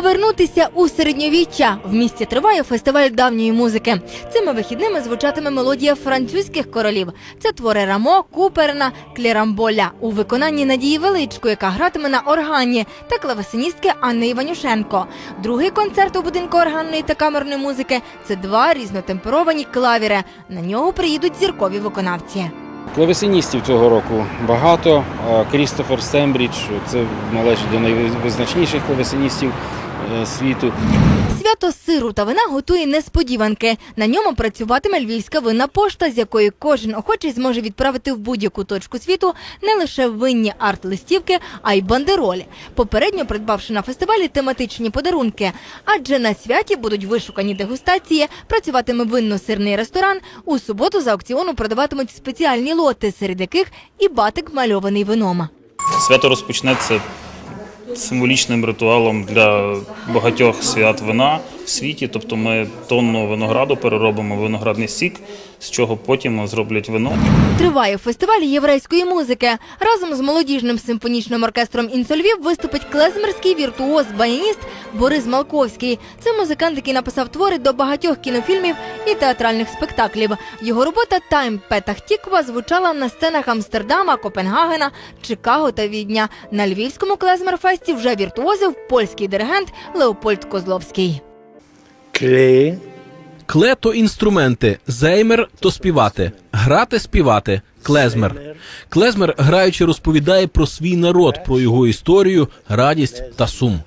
Окунутися у середньовіччя в місті триває фестиваль давньої музики. Цими вихідними звучатиме мелодія французьких королів. Це твори Рамо, Куперна, Клірамболя у виконанні Надії Величко, яка гратиме на органі, та клавесиністки Анни Іванюшенко. Другий концерт у будинку органної та камерної музики це два різнотемперовані клавіри. На нього приїдуть зіркові виконавці. Клавесиністів цього року багато. Крістофер Сембрідж це належить до найвизначніших клавесиністів світу. Свято сиру та вина готує несподіванки. На ньому працюватиме львівська винна пошта, з якої кожен охочий зможе відправити в будь-яку точку світу не лише винні арт-листівки, а й бандеролі. Попередньо придбавши на фестивалі тематичні подарунки. Адже на святі будуть вишукані дегустації, працюватиме винно-сирний ресторан. У суботу за аукціону продаватимуть спеціальні лоти, серед яких і батик мальований вином. Свято розпочнеться символічним ритуалом для багатьох свят вина в світі. Тобто ми тонну винограду переробимо виноградний сік, з чого потім зроблять вино. Триває фестиваль єврейської музики. Разом з молодіжним симфонічним оркестром «Інсольвів» виступить клезмерський віртуоз-баяніст Борис Малковський. Це музикант, який написав твори до багатьох кінофільмів і театральних спектаклів. Його робота Тайм Петах Тіква звучала на сценах Амстердама, Копенгагена, Чикаго та Відня. На львівському клезмерфесті вже віртуозив польський диригент Леопольд Козловський. Кле, Кле то інструменти, зеймер то співати, грати співати. Клезмер. Клезмер, граючи, розповідає про свій народ, про його історію, радість та сум.